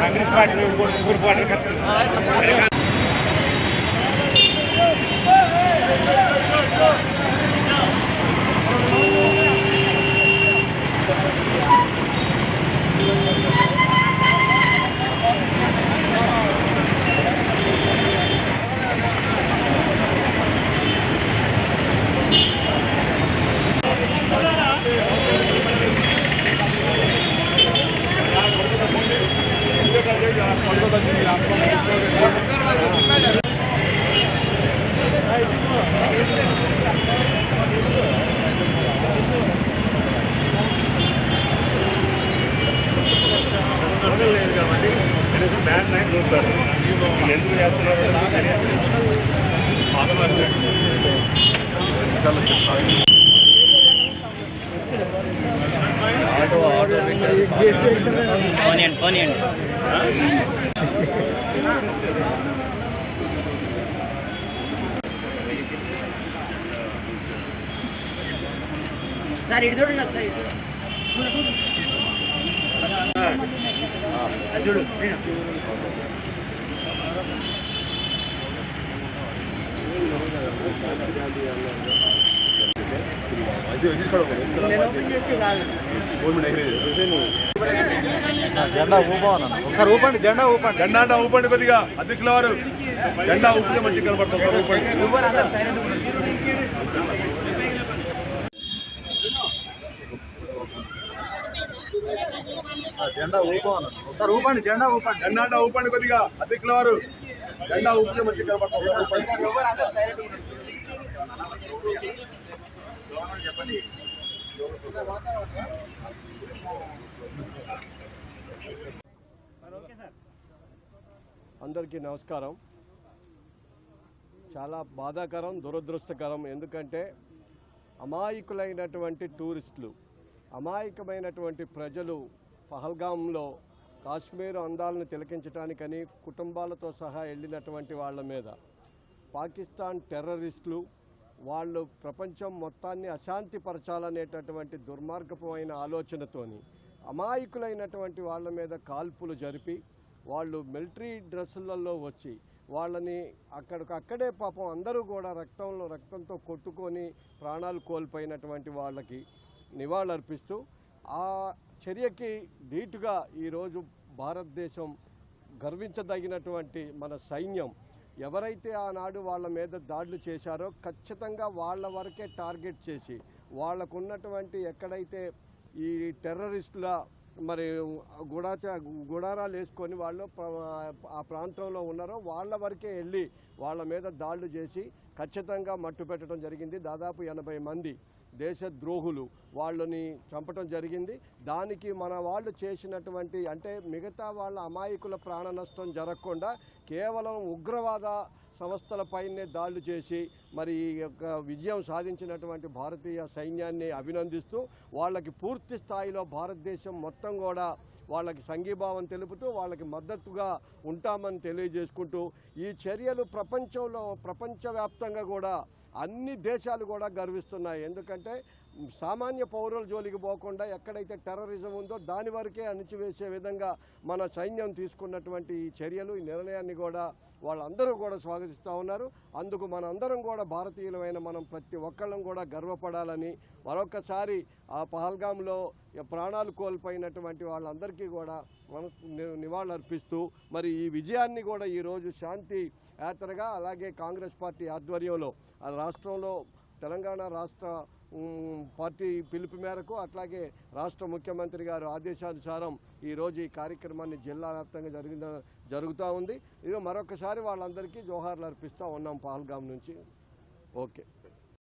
Congress party ఎందుకు చేస్తున్నారు? పోనీయండి పోనీయండి sir ఇటు చూడండి ఒకసారి. ఇటు చూడు జెండా ఊపవన ఒకసారి ఊపండి జెండా ఊపండి జెండా అంటే ఊపండి కొద్దిగా అధ్యక్షుల వారు జెండా ఊపితే మంచిగా కనపడుతుంది ఒకసారి ఊపండి ఎవరు అందరు సైలెంట్ జెండా ఒకసారి ఊపండి జెండా ఊపండి. జెండా అంటే ఊపండి కొద్దిగా అధ్యక్షుల వారు. జెండా ఊపితే అందరు సైలెంట్ అందరికీ నమస్కారం. చాలా బాధాకరం దురదృష్టకరం. ఎందుకంటే అమాయకులైనటువంటి టూరిస్టులు అమాయకమైనటువంటి ప్రజలు పహల్గాంలో కాశ్మీర్ అందాలను తిలకించడానికని కుటుంబాలతో సహా వెళ్ళినటువంటి వాళ్ళ మీద. పాకిస్తాన్ టెర్రరిస్టులు వాళ్ళు ప్రపంచం మొత్తాన్ని అశాంతిపరచాలనేటటువంటి దుర్మార్గపమైన ఆలోచనతోని అమాయకులైనటువంటి వాళ్ళ మీద కాల్పులు జరిపి వాళ్ళు మిలిటరీ డ్రెస్సులలో వచ్చి వాళ్ళని అక్కడికి అక్కడే పాపం అందరూ కూడా రక్తంలో రక్తంతో కొట్టుకొని ప్రాణాలు కోల్పోయినటువంటి వాళ్ళకి నివాళులర్పిస్తూ ఆ చర్యకి ధీటుగా ఈరోజు భారతదేశం గర్వించదగినటువంటి మన సైన్యం ఎవరైతే ఆనాడు వాళ్ళ మీద దాడులు చేశారో ఖచ్చితంగా వాళ్ళ వరకే టార్గెట్ చేసి వాళ్ళకున్నటువంటి ఎక్కడైతే ఈ టెర్రరిస్టుల మరి గుడాచ గుడారాలు వేసుకొని వాళ్ళు ఆ ప్రాంతంలో ఉన్నారో వాళ్ళ వరకే వెళ్ళి వాళ్ళ మీద దాడులు చేసి ఖచ్చితంగా మట్టు పెట్టడం జరిగింది. దాదాపు ఎనభై మంది దేశద్రోహులు వాళ్ళని చంపటం జరిగింది. దానికి మన వాళ్ళు చేసినటువంటి అంటే మిగతా వాళ్ళ అమాయకుల ప్రాణ నష్టం జరగకుండా కేవలం ఉగ్రవాద సంస్థలపైనే దాడులు చేసి మరి ఈ యొక్క విజయం సాధించినటువంటి భారతీయ సైన్యాన్ని అభినందిస్తూ వాళ్ళకి పూర్తి స్థాయిలో భారతదేశం మొత్తం కూడా వాళ్ళకి సంఘీభావం తెలుపుతూ వాళ్ళకి మద్దతుగా ఉంటామని తెలియజేసుకుంటూ ఈ చర్యలు ప్రపంచంలో ప్రపంచవ్యాప్తంగా కూడా అన్ని దేశాలు కూడా గర్విస్తున్నాయి. ఎందుకంటే సామాన్య పౌరుల జోలికి పోకుండా ఎక్కడైతే టెర్రరిజం ఉందో దాని వరకే అణిచివేసే విధంగా మన సైన్యం తీసుకున్నటువంటి ఈ చర్యలు ఈ నిర్ణయాన్ని కూడా వాళ్ళందరూ కూడా స్వాగతిస్తూ ఉన్నారు. అందుకు మనందరం కూడా భారతీయులమైన మనం ప్రతి ఒక్కళ్ళం కూడా గర్వపడాలని మరొకసారి ఆ పహల్గాంలో ప్రాణాలు కోల్పోయినటువంటి వాళ్ళందరికీ కూడా మన నివాళులర్పిస్తూ మరి ఈ విజయాన్ని కూడా ఈరోజు శాంతి యాత్రగా అలాగే కాంగ్రెస్ పార్టీ ఆధ్వర్యంలో ఆ రాష్ట్రంలో తెలంగాణ రాష్ట్ర పార్టీ పిలుపు మేరకు అట్లాగే రాష్ట్ర ముఖ్యమంత్రి గారు ఆదేశానుసారం ఈరోజు ఈ కార్యక్రమాన్ని జిల్లా వ్యాప్తంగా జరిగిన జరుగుతూ ఉంది. ఇది మరొకసారి వాళ్ళందరికీ జోహార్లు అర్పిస్తూ ఉన్నాం పహల్గాం నుంచి. ఓకే.